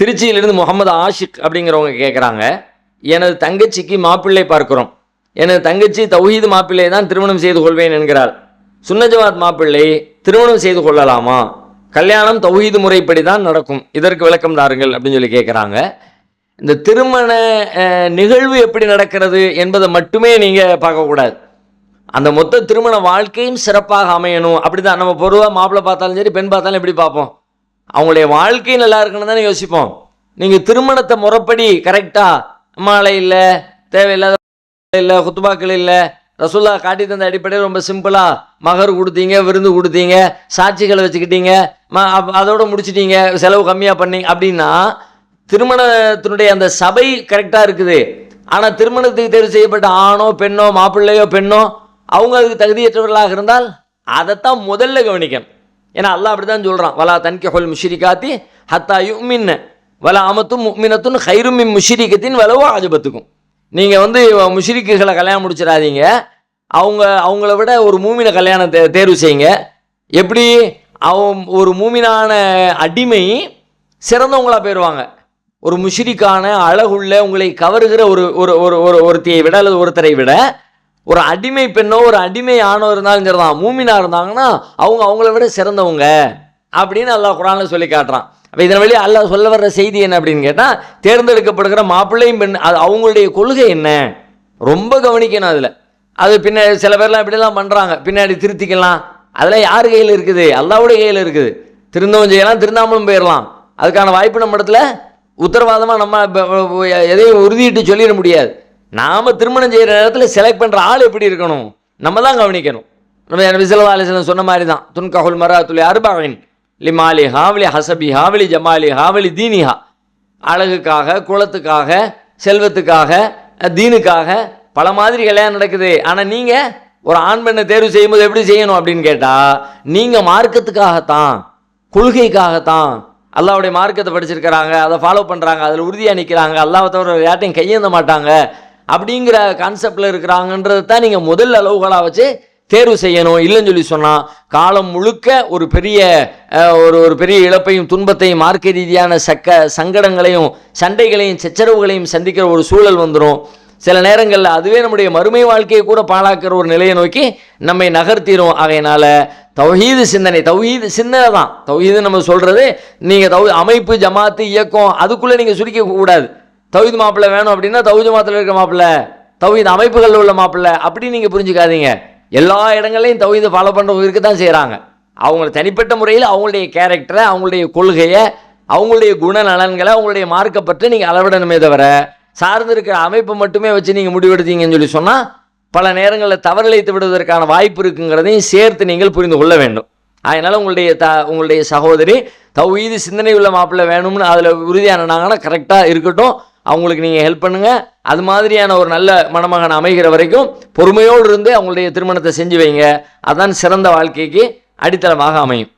திருச்சியிலிருந்து முகமது ஆஷிக் அப்படிங்கிறவங்க கேட்குறாங்க எனது தங்கச்சிக்கு மாப்பிள்ளை பார்க்கிறோம். எனது தங்கச்சி தௌஹீது மாப்பிள்ளையை தான் திருமணம் செய்து கொள்வேன் என்கிறார் சுன்னஜவாத் மாப்பிள்ளை திருமணம் செய்து கொள்ளலாமா? கல்யாணம் தௌஹீது முறைப்படி தான் நடக்கும். இதற்கு விளக்கம் தாருங்கள் அப்படின்னு சொல்லி கேட்குறாங்க இந்த திருமண நிகழ்வு எப்படி நடக்கிறது என்பதை மட்டுமே நீங்கள் பார்க்கக்கூடாது அந்த மொத்த திருமண வாழ்க்கையும் சிறப்பாக அமையணும். அப்படி தான் நம்ம பொதுவாக மாப்பிள்ளை பார்த்தாலும் சரி பெண் பார்த்தாலும் எப்படி பார்ப்போம்? அவங்களுடைய வாழ்க்கை நல்லா இருக்கணும் தானே யோசிப்போம். நீங்கள் திருமணத்தை முறைப்படி கரெக்டாக மாலை இல்லை தேவையில்லாத இல்லை குத்துபாக்கள் இல்லை ரசுல்லா காட்டி தந்த அடிப்படையில் ரொம்ப சிம்பிளாக மகர் கொடுத்தீங்க விருந்து கொடுத்தீங்க சாட்சிகளை வச்சுக்கிட்டீங்க ம அதோட முடிச்சிட்டீங்க செலவு கம்மியாக பண்ணி அப்படின்னா திருமணத்தினுடைய அந்த சபை கரெக்டாக இருக்குது. ஆனால் திருமணத்துக்கு தேர்வு செய்யப்பட்ட ஆணோ பெண்ணோ மாப்பிள்ளையோ பெண்ணோ அவங்க அதுக்கு தகுதியற்றவர்களாக இருந்தால் அதைத்தான் முதல்ல கவனிக்கணும். ஏன்னா அல்லாஹ் அப்படி தான் சொல்கிறான் வலா தன்கஹுல் முஷிரிகாத்தி ஹத்தா யுமின் வலா அமத்தும் முக்மினத்துன் ஹைருமின் முஷிரிக்கத்தின் வலவோ ஆஜபத்துக்கும் நீங்கள் வந்து முஷிரிக்குகளை கல்யாணம் முடிச்சிடாதீங்க. அவங்க அவங்கள விட ஒரு மூமின கல்யாணம் தே தேர்வு செய்யுங்க. எப்படி? அவன் ஒரு மூமினான அடிமை சிறந்தவங்களாக போயிடுவாங்க ஒரு முஷிரிக்கான அழகுள்ள உங்களை கவருகிற ஒரு ஒரு ஒரு ஒரு ஒருத்தியை விட அல்லது ஒருத்தரை விட ஒரு அடிமை பெண்ணோ ஒரு அடிமை ஆணோ இருந்தாலும் சரிதான். மூமினா இருந்தாங்கன்னா அவங்க அவங்கள விட சிறந்தவங்க அப்படின்னு அல்லாஹ் குரானில் சொல்லி காட்டுறான். அப்போ இதன் வழி அல்லாஹ் சொல்ல வர்ற செய்தி என்ன அப்படின்னு கேட்டால் தேர்ந்தெடுக்கப்படுகிற மாப்பிள்ளையும் பெண் அது அவங்களுடைய கொள்கை என்ன? ரொம்ப கவனிக்கணும் அதில். அது பின்ன சில பேர்லாம் இப்படிலாம் பண்ணுறாங்க பின்னாடி திருத்திக்கலாம். அதெல்லாம் யார் கையில் இருக்குது? அல்லாவுடைய கையில் இருக்குது. திருந்தவும் செய்யலாம் திருந்தாமலும் போயிடலாம் அதுக்கான வாய்ப்பு நம்ம இடத்துல உத்தரவாதமாக நம்ம எதையும் உறுதியிட்டு சொல்லிட முடியாது. நாம் திருமணம் செய்கிற நேரத்தில் செலக்ட் பண்ணுற ஆள் எப்படி இருக்கணும்? நம்ம தான் கவனிக்கணும். நம்ம விசலவா அலிஸ்லாம் சொன்ன மாதிரி தான் துன்கஹுல் மராத்துலி அர்பாவின் லி மாலி ஹாவலி ஹசபி ஹாவலி ஜமாலி ஹாவலி தீனிஹா. அழகுக்காக குளத்துக்காக செல்வத்துக்காக தீனுக்காக பல மாதிரி கல்யாணம் நடக்குது. ஆனால் நீங்கள் ஒரு ஆண் பெண்ணை தேர்வு செய்யும்போது எப்படி செய்யணும் அப்படின்னு கேட்டால் நீங்கள் மார்க்கத்துக்காகத்தான் கொள்கைக்காகத்தான் அல்லாவுடைய மார்க்கத்தை படிச்சிருக்கிறாங்க அதை ஃபாலோ பண்ணுறாங்க அதில் உறுதியாக நிற்கிறாங்க அல்லாவை தவிர யார்ட்டையும் கையேந்த மாட்டாங்க. அப்படிங்கிற கான்செப்டில் இருக்கிறாங்கன்றதை தான் நீங்கள் முதல் அளவுகளாக வச்சு தேர்வு செய்யணும். இல்லைன்னு சொல்லி சொன்னால் காலம் முழுக்க ஒரு பெரிய ஒரு ஒரு பெரிய இழப்பையும் துன்பத்தையும் மார்க்க ரீதியான சக்க சங்கடங்களையும் சண்டைகளையும் சச்சரவுகளையும் சந்திக்கிற ஒரு சூழல் வந்துடும் சில நேரங்களில் அதுவே நம்முடைய மறுமை வாழ்க்கையை கூட பாழாக்கிற ஒரு நிலையை நோக்கி நம்மை நகர்த்திரும். ஆகையினால தௌஹீது சிந்தனை தௌஹீது சிந்தனை தான். தௌஹீது நம்ம சொல்கிறது நீங்கள் தௌ அமைப்பு ஜமாத்து இயக்கம் அதுக்குள்ளே நீங்கள் சுருக்கக்கூடாது தவிது மாப்பிள்ளை வேணும் அப்படின்னா தவிது ஜமாத்தில் இருக்கிற மாப்பிள்ளை தவித அமைப்புகளில் உள்ள மாப்பிள்ளை அப்படி நீங்கள் புரிஞ்சுக்காதீங்க. எல்லா இடங்களையும் தௌஹீதை ஃபாலோ பண்ணுறவங்க இருக்க தான் செய்கிறாங்க அவங்கள தனிப்பட்ட முறையில் அவங்களுடைய கேரக்டரை அவங்களுடைய கொள்கையை அவங்களுடைய குணநலன்களை அவங்களுடைய மார்க்கை பற்றி நீங்கள் அளவிடணுமே தவிர சார்ந்து இருக்கிற அமைப்பை மட்டுமே வச்சு நீங்கள் முடிவெடுத்தீங்கன்னு சொல்லி சொன்னால் பல நேரங்களில் தவறிழைத்து விடுவதற்கான வாய்ப்பு இருக்குங்கிறதையும் சேர்த்து நீங்கள் புரிந்து கொள்ள வேண்டும். அதனால் உங்களுடைய த உங்களுடைய சகோதரி தவீது சிந்தனை உள்ள மாப்பிள்ளை வேணும்னு அதில் உறுதியானாங்கன்னா கரெக்டாக இருக்கட்டும். அவங்களுக்கு நீங்கள் ஹெல்ப் பண்ணுங்கள் அது மாதிரியான ஒரு நல்ல மணமகன் அமைகிற வரைக்கும் பொறுமையோடு இருந்து அவங்களுடைய திருமணத்தை செஞ்சு வைங்க. அதான் சிறந்த வாழ்க்கைக்கு அடித்தளமாக அமையும்.